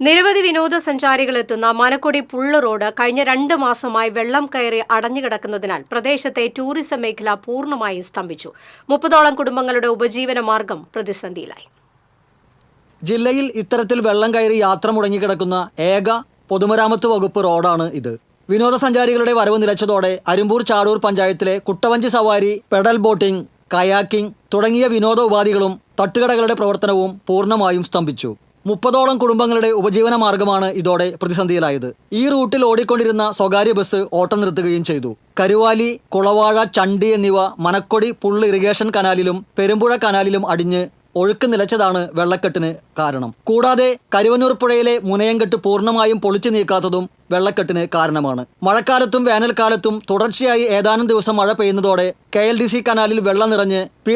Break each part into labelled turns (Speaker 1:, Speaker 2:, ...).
Speaker 1: നിരവധി വിനോദസഞ്ചാരികൾ എത്തുന്ന മനക്കൊടി പുള്ള റോഡ് കഴിഞ്ഞ രണ്ട് മാസമായി വെള്ളം കയറി അടഞ്ഞുകിടക്കുന്നതിനാൽ പ്രദേശത്തെ ടൂറിസം മേഖല പൂർണമായും സ്തംഭിച്ചു. മുപ്പതോളം കുടുംബങ്ങളുടെ ഉപജീവന മാർഗം പ്രതിസന്ധിയിലായി.
Speaker 2: ജില്ലയിൽ ഇത്തരത്തിൽ വെള്ളം കയറി യാത്ര മുടങ്ങിക്കിടക്കുന്ന ഏക പൊതുമരാമത്ത് വകുപ്പ് റോഡാണ് ഇത്. വിനോദസഞ്ചാരികളുടെ വരവ് നിലച്ചതോടെ അരുമ്പൂർ ചാടൂർ പഞ്ചായത്തിലെ കുട്ടവഞ്ചി സവാരി പെഡൽ ബോട്ടിംഗ് കയാക്കിംഗ് തുടങ്ങിയ വിനോദ ഉപാധികളും തട്ടുകടകളുടെ പ്രവർത്തനവും പൂർണമായും സ്തംഭിച്ചു. മുപ്പതോളം കുടുംബങ്ങളുടെ ഉപജീവന മാർഗമാണ് ഇതോടെ പ്രതിസന്ധിയിലായത്. ഈ റൂട്ടിൽ ഓടിക്കൊണ്ടിരുന്ന സ്വകാര്യ ബസ് ഓട്ടം നിർത്തുകയും ചെയ്തു. കരുവാലി കുളവാഴ ചണ്ടി എന്നിവ മനക്കൊടി പുള്ള് ഇറിഗേഷൻ കനാലിലും പെരുമ്പുഴ കനാലിലും അടിഞ്ഞ് ഒഴുക്ക് നിലച്ചതാണ് വെള്ളക്കെട്ടിന് കാരണം. കൂടാതെ കരുവന്നൂർ പുഴയിലെ മുനയംകെട്ട് പൂർണമായും പൊളിച്ചു നീക്കാത്തതും വെള്ളക്കെട്ടിന് കാരണമാണ്. മഴക്കാലത്തും വേനൽക്കാലത്തും തുടർച്ചയായി ഏതാനും ദിവസം മഴ പെയ്യുന്നതോടെ കെ കനാലിൽ വെള്ളം നിറഞ്ഞ് പി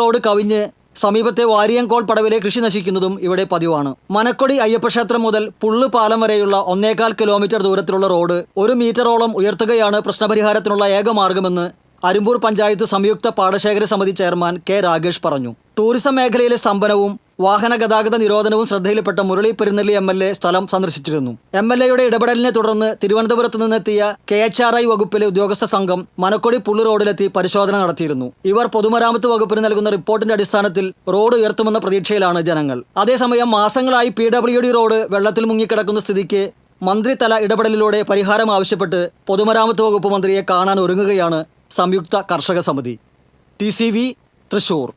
Speaker 2: റോഡ് കവിഞ്ഞ് സമീപത്തെ വാരിയങ്കോൾ പടവിലെ കൃഷി നശിക്കുന്നതും ഇവിടെ പതിവാണ്. മനക്കൊടി അയ്യപ്പക്ഷേത്രം മുതൽ പുള്ളു പാലം വരെയുള്ള ഒന്നേകാൽ കിലോമീറ്റർ ദൂരത്തിലുള്ള റോഡ് ഒരു മീറ്ററോളം ഉയർത്തുകയാണ് പ്രശ്നപരിഹാരത്തിനുള്ള ഏക മാർഗമെന്ന് അരുമ്പൂർ പഞ്ചായത്ത് സംയുക്ത പാടശേഖര സമിതി ചെയർമാൻ കെ രാഗേഷ് പറഞ്ഞു. ടൂറിസം മേഖലയിലെ സ്തംഭനവും വാഹന ഗതാഗത നിരോധനവും ശ്രദ്ധയിൽപ്പെട്ട Murali Perunnelli M L A സ്ഥലം സന്ദർശിച്ചിരുന്നു. എം എൽ എയുടെ ഇടപെടലിനെ തുടർന്ന് തിരുവനന്തപുരത്ത് നിന്നെത്തിയ കെ എച്ച് ആർ ഐ വകുപ്പിലെ ഉദ്യോഗസ്ഥ സംഘം മനക്കൊടി പുള്ളി റോഡിലെത്തി പരിശോധന നടത്തിയിരുന്നു. ഇവർ പൊതുമരാമത്ത് വകുപ്പിന് നൽകുന്ന റിപ്പോർട്ടിന്റെ അടിസ്ഥാനത്തിൽ റോഡ് ഉയർത്തുമെന്ന പ്രതീക്ഷയിലാണ് ജനങ്ങൾ. അതേസമയം മാസങ്ങളായി പി ഡബ്ല്യു ഡി റോഡ് വെള്ളത്തിൽ മുങ്ങിക്കിടക്കുന്ന സ്ഥിതിക്ക് മന്ത്രിതല ഇടപെടലിലൂടെ പരിഹാരം ആവശ്യപ്പെട്ട് പൊതുമരാമത്ത് വകുപ്പ് മന്ത്രിയെ കാണാൻ ഒരുങ്ങുകയാണ് സംയുക്ത കർഷക സമിതി. ടി തൃശൂർ.